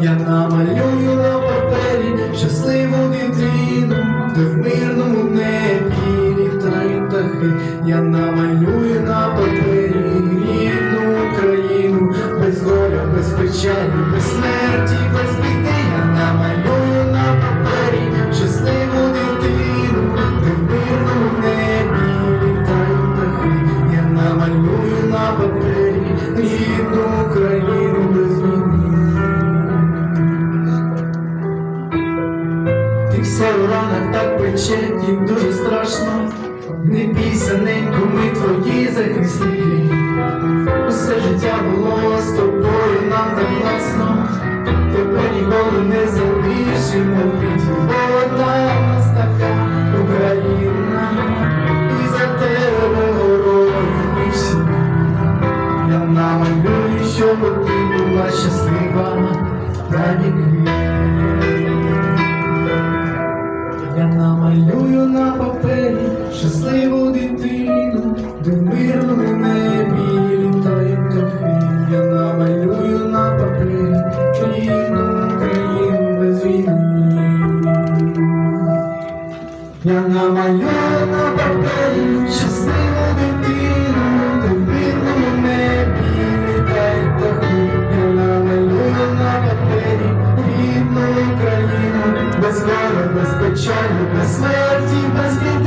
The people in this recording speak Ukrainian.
Я намалюю на папері щасливу дитину, де в мирному небі літають птахи. Я намалюю на папері рідну Україну, без горя, без печалі, без смерті, без біди. Я намалюю на папері щасливу дитину, де в мирному небі літають птахи. Я намалюю на папері у так пече, і дуже страшно. Не бійся, ненько, ми твої захисники. Усе життя було з тобою, нам так класно. Тебе ніколи не залишимо в біді, одна нас така Україна, і за тебе горою ми всі. Я намалюю, щоб ти була щаслива Я намалюю на папері щасливу дитину, де в мирному небі літають птахи. Я намалюю на папері рідну Україну без війни. Я намалюю на папері щасливу горя, без печалі, без смерті, без біди.